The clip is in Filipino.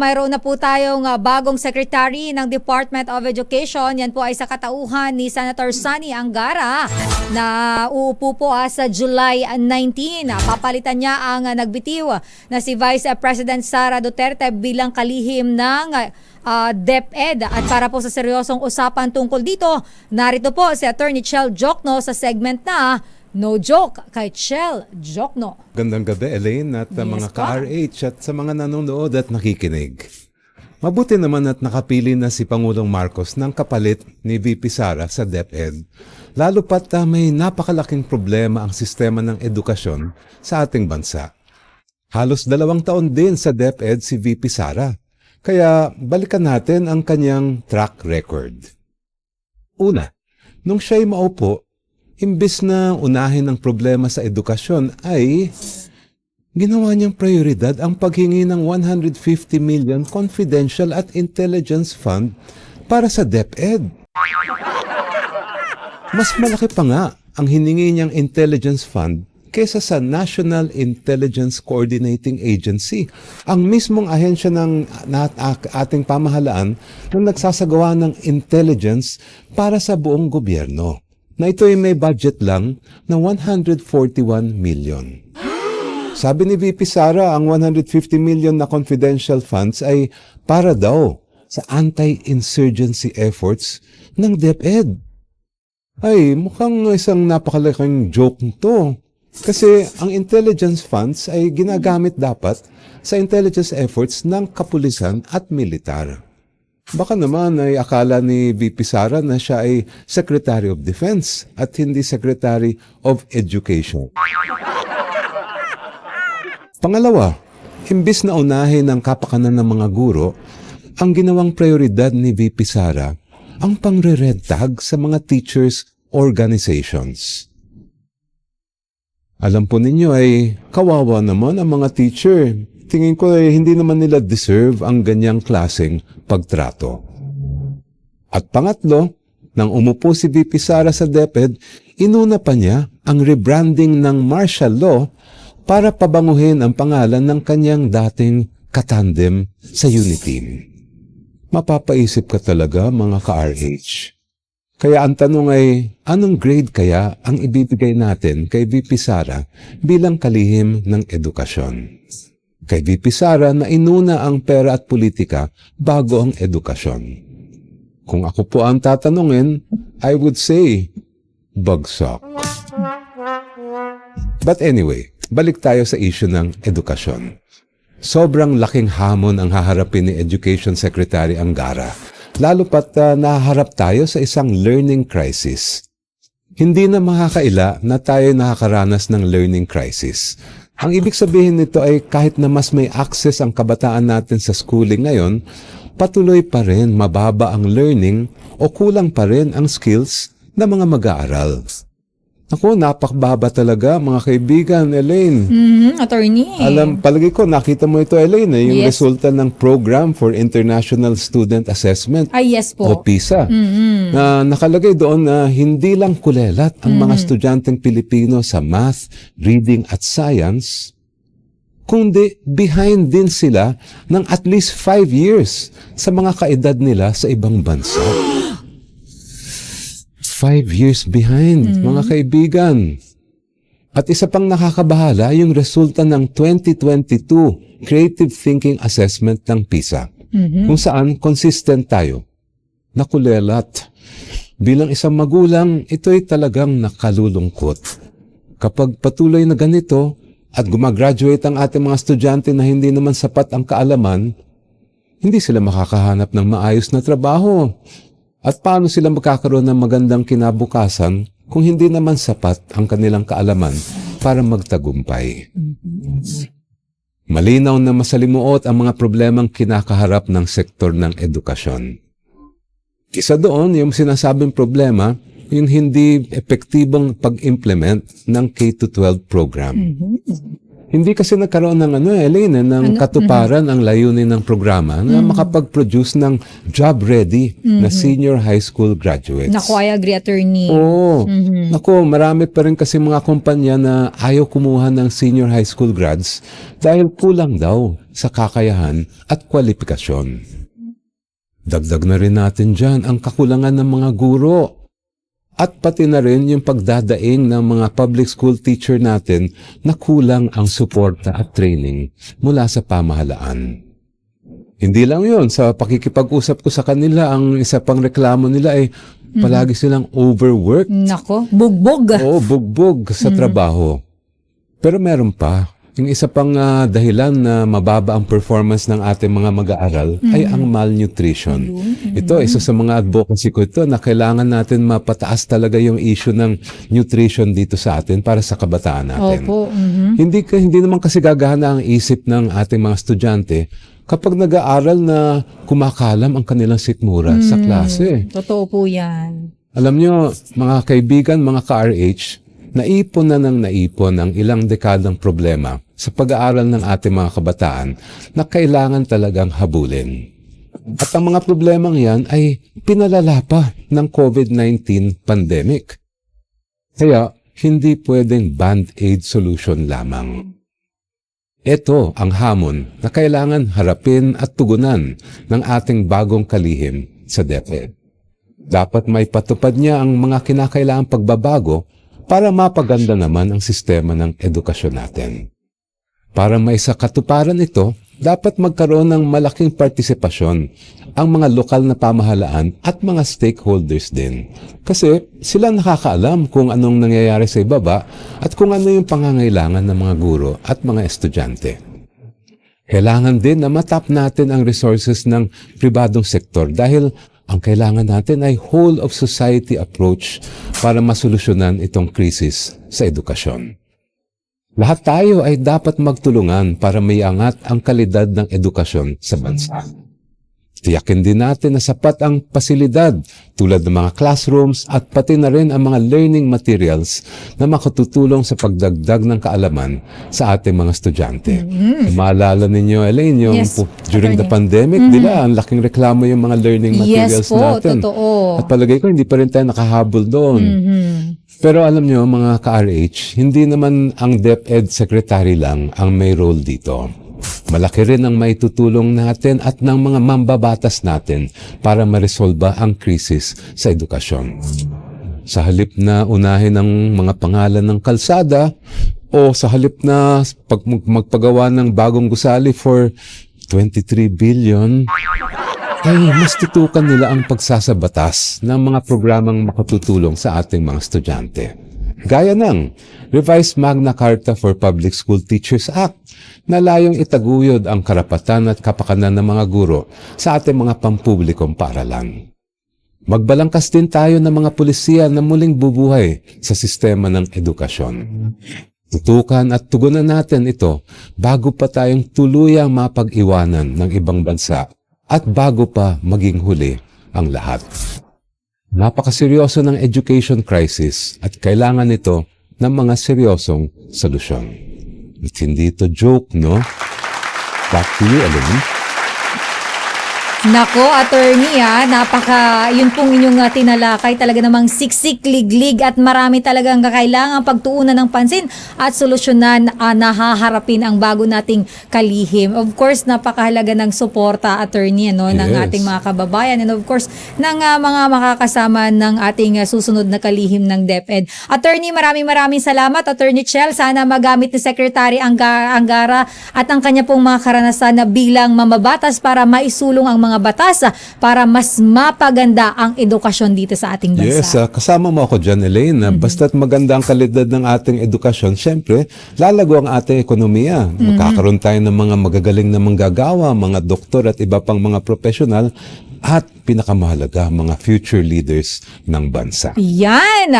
Mayroon na po tayong ah, bagong secretary ng Department of Education. Yan po ay sa katauhan ni Senator Sunny Angara na uupo po ah, sa July 19. Ah, Papalitan niya ang nagbitiw na si Vice President Sara Duterte bilang kalihim ng ah, DepEd. At para po sa seryosong usapan tungkol dito, narito po si Attorney Chel Jokno sa segment na No Joke kay Chel Jokno. Gandang gabi, Elaine, at uh, Yes mga po. ka-RH at sa mga nanonood at nakikinig. Mabuti naman at nakapili na si Pangulong Marcos ng kapalit ni VP Sara sa DepEd. Lalo pat uh, may napakalaking problema ang sistema ng edukasyon sa ating bansa. Halos dalawang taon din sa DepEd si VP Sara. Kaya balikan natin ang kanyang track record. Una, nung siya'y maupo, imbis na unahin ang problema sa edukasyon ay ginawa niyang prioridad ang paghingi ng 150 million confidential at intelligence fund para sa DepEd. Mas malaki pa nga ang hiningi niyang intelligence fund kesa sa National Intelligence Coordinating Agency, ang mismong ahensya ng ating pamahalaan na nagsasagawa ng intelligence para sa buong gobyerno na ito ay may budget lang na 141 million. Sabi ni VP Sara, ang 150 million na confidential funds ay para daw sa anti-insurgency efforts ng DepEd. Ay, mukhang isang napakalaking joke to. Kasi ang intelligence funds ay ginagamit dapat sa intelligence efforts ng kapulisan at militar. Baka naman ay akala ni VP Sara na siya ay Secretary of Defense at hindi Secretary of Education. Pangalawa, imbis na unahin ang kapakanan ng mga guro, ang ginawang prioridad ni VP Sara ang pangre-red tag sa mga teachers organizations. Alam po ninyo ay kawawa naman ang mga teacher. Tingin ko ay hindi naman nila deserve ang ganyang klaseng pagtrato. At pangatlo, nang umupo si VP Sara sa DepEd, inuna pa niya ang rebranding ng martial law para pabanguhin ang pangalan ng kanyang dating katandem sa Uniteam. Mapapaisip ka talaga mga ka-RH. Kaya ang tanong ay, anong grade kaya ang ibibigay natin kay VP Sara bilang kalihim ng edukasyon? Kay VP Sara na inuna ang pera at politika bago ang edukasyon. Kung ako po ang tatanungin, I would say, bagsak. But anyway, balik tayo sa issue ng edukasyon. Sobrang laking hamon ang haharapin ni Education Secretary Angara, lalo pat uh, nahaharap tayo sa isang learning crisis. Hindi na makakaila na tayo nakakaranas ng learning crisis. Ang ibig sabihin nito ay kahit na mas may access ang kabataan natin sa schooling ngayon, patuloy pa rin mababa ang learning o kulang pa rin ang skills ng mga mag-aaral. Ako, napakababa talaga mga kaibigan, Elaine. Mhm, attorney. Alam, palagi ko, nakita mo ito, Elaine, eh, yung Yes. resulta ng Program for International Student Assessment Ay, yes o po. PISA Mhm. na nakalagay doon na hindi lang kulelat ang mga estudyanteng Pilipino sa math, reading at science, kundi behind din sila ng at least five years sa mga kaedad nila sa ibang bansa. Five years behind, mga kaibigan. At isa pang nakakabahala yung resulta ng 2022 Creative Thinking Assessment ng PISA, kung saan consistent tayo. Nakulelat. Bilang isang magulang, ito'y talagang nakalulungkot. Kapag patuloy na ganito at gumagraduate ang ating mga estudyante na hindi naman sapat ang kaalaman, hindi sila makakahanap ng maayos na trabaho. At paano sila magkakaroon ng magandang kinabukasan kung hindi naman sapat ang kanilang kaalaman para magtagumpay? Malinaw na masalimuot ang mga problemang kinakaharap ng sektor ng edukasyon. Isa doon, yung sinasabing problema, yung hindi epektibong pag-implement ng K-12 program. Hindi kasi nagkaroon ng ano, Elaine, eh, ng katuparan ang layunin ng programa na makapag-produce ng job-ready na senior high school graduates. Naku, I agree, attorney. Oo. Naku, marami pa rin kasi mga kumpanya na ayaw kumuha ng senior high school grads dahil kulang daw sa kakayahan at kwalifikasyon. Dagdag na rin natin dyan ang kakulangan ng mga guro at pati na rin yung pagdadaing ng mga public school teacher natin na kulang ang suporta at training mula sa pamahalaan. Hindi lang yun, sa pakikipag-usap ko sa kanila, ang isa pang reklamo nila ay palagi silang overworked. Nako, bugbog. Oo, bugbog sa trabaho. Pero meron pa. Yung isa pang ah, dahilan na mababa ang performance ng ating mga mag-aaral ay ang malnutrition. Ito, isa sa mga advocacy ko ito na kailangan natin mapataas talaga yung issue ng nutrition dito sa atin para sa kabataan natin. Opo. mhm. Hindi hindi naman kasi gagana ang isip ng ating mga estudyante kapag nag-aaral na kumakalam ang kanilang sikmura sa klase. Totoo po yan. Alam nyo, mga kaibigan, mga ka-RH, naipon na ng naipon ang ilang dekadang problema sa pag-aaral ng ating mga kabataan na kailangan talagang habulin. At ang mga problemang yan ay pinalala pa ng COVID-19 pandemic. Kaya, hindi pwedeng band-aid solution lamang. Ito ang hamon na kailangan harapin at tugunan ng ating bagong kalihim sa DepEd. Dapat may patupad niya ang mga kinakailangang pagbabago para mapaganda naman ang sistema ng edukasyon natin. Para may sa katuparan ito, dapat magkaroon ng malaking partisipasyon ang mga lokal na pamahalaan at mga stakeholders din. Kasi sila nakakaalam kung anong nangyayari sa ibaba at kung ano yung pangangailangan ng mga guro at mga estudyante. Kailangan din na matap natin ang resources ng pribadong sektor dahil ang kailangan natin ay whole of society approach para masolusyonan itong krisis sa edukasyon. Lahat tayo ay dapat magtulungan para maiangat ang kalidad ng edukasyon sa bansa. Tiyakin din natin na sapat ang pasilidad tulad ng mga classrooms at pati na rin ang mga learning materials na makatutulong sa pagdagdag ng kaalaman sa ating mga estudyante. Maalala ninyo, Elaine, yung Yes, po- during the pandemic, di ba, ang laking reklamo yung mga learning materials Yes po, natin. totoo. At palagay ko, hindi pa rin tayo nakahabol doon. Mhm. Pero alam nyo, mga ka-RH, hindi naman ang DepEd Secretary lang ang may role dito. Malaki rin ang maitutulong natin at ng mga mambabatas natin para maresolba ang krisis sa edukasyon. Sa halip na unahin ang mga pangalan ng kalsada o sa halip na pag magpagawa ng bagong gusali for 23 billion, ay mas tutukan nila ang pagsasabatas ng mga programang makatutulong sa ating mga estudyante. Gaya ng Revised Magna Carta for Public School Teachers Act na layong itaguyod ang karapatan at kapakanan ng mga guro sa ating mga pampublikong paaralan. Magbalangkas din tayo ng mga pulisiya na muling bubuhay sa sistema ng edukasyon. Tutukan at tugunan natin ito bago pa tayong tuluyang mapag-iwanan ng ibang bansa at bago pa maging huli ang lahat. Napakaseryoso ng education crisis at kailangan ito ng mga seryosong solusyon. At hindi ito joke, no? Back to you, Alan. Nako, attorney ha, napaka, yun pong inyong uh, tinalakay, talaga namang siksik, liglig at marami talagang kakailangan pagtuunan ng pansin at solusyonan uh, na haharapin ang bago nating kalihim. Of course, napakahalaga ng suporta, attorney, ano, ng Yes. ating mga kababayan and of course, ng uh, mga makakasama ng ating uh, susunod na kalihim ng DepEd. Attorney, maraming maraming salamat, Attorney Chel. Sana magamit ni Secretary Angara at ang kanya pong mga karanasan na bilang mamabatas para maisulong ang mga batas ah, para mas mapaganda ang edukasyon dito sa ating bansa. Yes, ah, kasama mo ako dyan, Elaine. na Basta't maganda ang kalidad ng ating edukasyon, syempre, lalago ang ating ekonomiya. Magkakaroon tayo ng mga magagaling na manggagawa, mga doktor at iba pang mga profesional at pinakamahalaga, mga future leaders ng bansa. Yan!